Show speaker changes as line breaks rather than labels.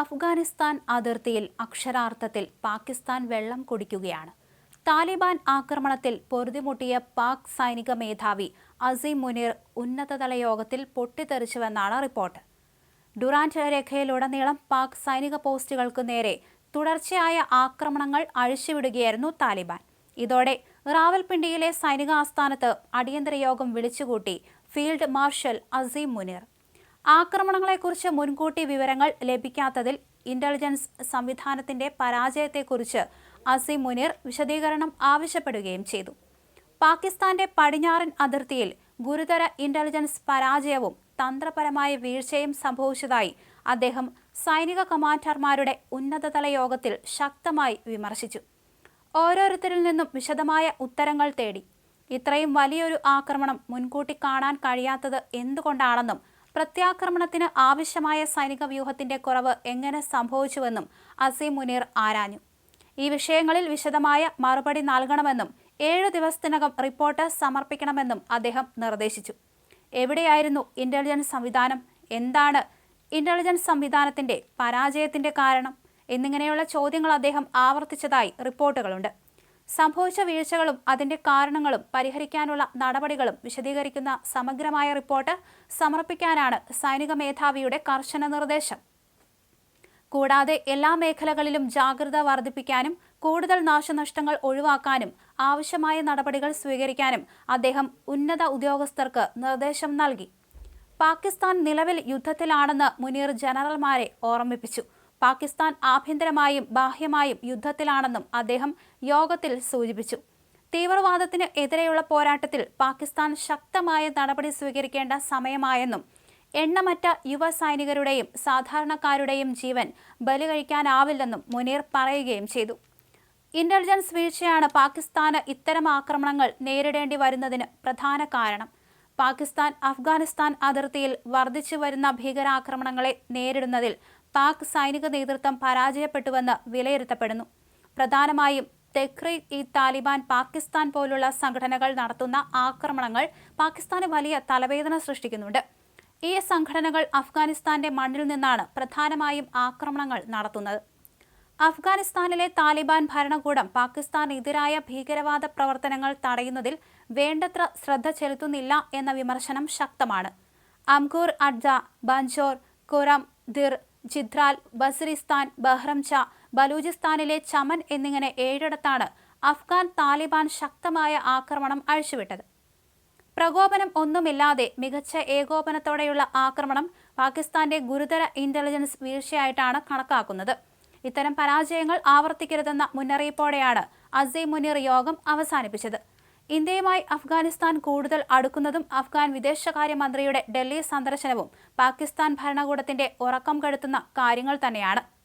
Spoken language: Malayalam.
അഫ്ഗാനിസ്ഥാൻ അതിർത്തിയിൽ അക്ഷരാർത്ഥത്തിൽ പാകിസ്ഥാൻ വെള്ളം കുടിക്കുകയാണ്. താലിബാൻ ആക്രമണത്തിൽ പൊറുതിമുട്ടിയ പാക് സൈനിക മേധാവി അസീം മുനീർ ഉന്നതതല യോഗത്തിൽ പൊട്ടിത്തെറിച്ചുവെന്നാണ് റിപ്പോർട്ട്. ഡുറാൻഡ് രേഖയിലുടനീളം പാക് സൈനിക പോസ്റ്റുകൾക്ക് നേരെ തുടർച്ചയായ ആക്രമണങ്ങൾ അഴിച്ചുവിടുകയായിരുന്നു താലിബാൻ. ഇതോടെ റാവൽപിണ്ടിയിലെ സൈനിക ആസ്ഥാനത്ത് അടിയന്തര യോഗം വിളിച്ചുകൂട്ടി ഫീൽഡ് മാർഷൽ അസീം മുനീർ. ആക്രമണങ്ങളെക്കുറിച്ച് മുൻകൂട്ടി വിവരങ്ങൾ ലഭിക്കാത്തതിൽ ഇന്റലിജൻസ് സംവിധാനത്തിന്റെ പരാജയത്തെക്കുറിച്ച് അസീം മുനീർ വിശദീകരണം ആവശ്യപ്പെടുകയും ചെയ്തു. പാകിസ്ഥാന്റെ പടിഞ്ഞാറൻ അതിർത്തിയിൽ ഗുരുതര ഇന്റലിജൻസ് പരാജയവും തന്ത്രപരമായ വീഴ്ചയും സംഭവിച്ചതായി അദ്ദേഹം സൈനിക കമാൻഡർമാരുടെ ഉന്നതതല യോഗത്തിൽ ശക്തമായി വിമർശിച്ചു. ഓരോരുത്തരിൽ നിന്നും വിശദമായ ഉത്തരങ്ങൾ തേടി. ഇത്രയും വലിയൊരു ആക്രമണം മുൻകൂട്ടി കാണാൻ കഴിയാത്തത് എന്തുകൊണ്ടാണെന്നും പ്രത്യാക്രമണത്തിന് ആവശ്യമായ സൈനിക വ്യൂഹത്തിന്റെ കുറവ് എങ്ങനെ സംഭവിച്ചുവെന്നും അസീം മുനീർ ആരാഞ്ഞു. ഈ വിഷയങ്ങളിൽ വിശദമായ മറുപടി നൽകണമെന്നും ഏഴു ദിവസത്തിനകം റിപ്പോർട്ട് സമർപ്പിക്കണമെന്നും അദ്ദേഹം നിർദ്ദേശിച്ചു. എവിടെയായിരുന്നു ഇന്റലിജൻസ് സംവിധാനം? എന്താണ് ഇന്റലിജൻസ് സംവിധാനത്തിന്റെ പരാജയത്തിന്റെ കാരണം? എന്നിങ്ങനെയുള്ള ചോദ്യങ്ങൾ അദ്ദേഹം ആവർത്തിച്ചതായി റിപ്പോർട്ടുകളുണ്ട്. സംഭവിച്ച വീഴ്ചകളും അതിന്റെ കാരണങ്ങളും പരിഹരിക്കാനുള്ള നടപടികളും വിശദീകരിക്കുന്ന സമഗ്രമായ റിപ്പോർട്ട് സമർപ്പിക്കാനാണ് സൈനിക മേധാവിയുടെ കർശന നിർദ്ദേശം. കൂടാതെ എല്ലാ മേഖലകളിലും ജാഗ്രത വർദ്ധിപ്പിക്കാനും കൂടുതൽ നാശനഷ്ടങ്ങൾ ഒഴിവാക്കാനും ആവശ്യമായ നടപടികൾ സ്വീകരിക്കാനും അദ്ദേഹം ഉന്നത ഉദ്യോഗസ്ഥർക്ക് നിർദ്ദേശം നൽകി. പാകിസ്ഥാൻ നിലവിൽ യുദ്ധത്തിലാണെന്ന് മുനീർ ജനറൽമാരെ ഓർമ്മിപ്പിച്ചു. പാകിസ്ഥാൻ ആഭ്യന്തരമായും ബാഹ്യമായും യുദ്ധത്തിലാണെന്നും അദ്ദേഹം യോഗത്തിൽ സൂചിപ്പിച്ചു. തീവ്രവാദത്തിന് എതിരെയുള്ള പോരാട്ടത്തിൽ പാകിസ്ഥാൻ ശക്തമായ നടപടി സ്വീകരിക്കേണ്ട സമയമായെന്നും എണ്ണമറ്റ യുവ സൈനികരുടെയും സാധാരണക്കാരുടെയും ജീവൻ ബലി കഴിക്കാനാവില്ലെന്നും മുനീർ പറയുകയും ചെയ്തു. ഇന്റലിജൻസ് വീഴ്ചയാണ് പാകിസ്ഥാന് ഇത്തരം ആക്രമണങ്ങൾ നേരിടേണ്ടി വരുന്നതിന് പ്രധാന കാരണം. പാകിസ്ഥാൻ അഫ്ഗാനിസ്ഥാൻ അതിർത്തിയിൽ വർദ്ധിച്ചു വരുന്ന ഭീകരാക്രമണങ്ങളെ നേരിടുന്നതിൽ പാക് സൈനിക നേതൃത്വം പരാജയപ്പെട്ടുവെന്ന് വിലയിരുത്തപ്പെടുന്നു. പ്രധാനമായും തെഹ്രീ ഇ താലിബാൻ പാകിസ്ഥാൻ പോലുള്ള സംഘടനകൾ നടത്തുന്ന ആക്രമണങ്ങൾ പാകിസ്ഥാന് വലിയ തലവേദന സൃഷ്ടിക്കുന്നുണ്ട്. ഈ സംഘടനകൾ അഫ്ഗാനിസ്ഥാന്റെ മണ്ണിൽ നിന്നാണ് പ്രധാനമായും ആക്രമണങ്ങൾ നടത്തുന്നത്. അഫ്ഗാനിസ്ഥാനിലെ താലിബാൻ ഭരണകൂടം പാകിസ്ഥാനെതിരായ ഭീകരവാദ പ്രവർത്തനങ്ങൾ തടയുന്നതിൽ വേണ്ടത്ര ശ്രദ്ധ ചെലുത്തുന്നില്ല എന്ന വിമർശനം ശക്തമാണ്. അംഗൂർ അഡ്ജ ബഞ്ചോർ കുറം ദിർ ജിദ്രാൽ ബസറിസ്ഥാൻ ബഹ്റംച ബലൂചിസ്ഥാനിലെ ചമൻ എന്നിങ്ങനെ ഏഴിടത്താണ് അഫ്ഗാൻ താലിബാൻ ശക്തമായ ആക്രമണം അഴിച്ചുവിട്ടത്. പ്രകോപനം ഒന്നുമില്ലാതെ മികച്ച ഏകോപനത്തോടെയുള്ള ആക്രമണം പാകിസ്ഥാന്റെ ഗുരുതര ഇന്റലിജൻസ് വീഴ്ചയായിട്ടാണ് കണക്കാക്കുന്നത്. ഇത്തരം പരാജയങ്ങൾ ആവർത്തിക്കരുതെന്ന മുന്നറിയിപ്പോടെയാണ് അസീം മുനീർ യോഗം അവസാനിപ്പിച്ചത്. ഇന്ത്യയുമായി അഫ്ഗാനിസ്ഥാൻ കൂടുതൽ അടുക്കുന്നതും അഫ്ഗാൻ വിദേശകാര്യമന്ത്രിയുടെ ഡൽഹി സന്ദർശനവും പാകിസ്ഥാൻ ഭരണകൂടത്തിന്റെ ഉറക്കം കെടുത്തുന്ന കാര്യങ്ങൾ തന്നെയാണ്.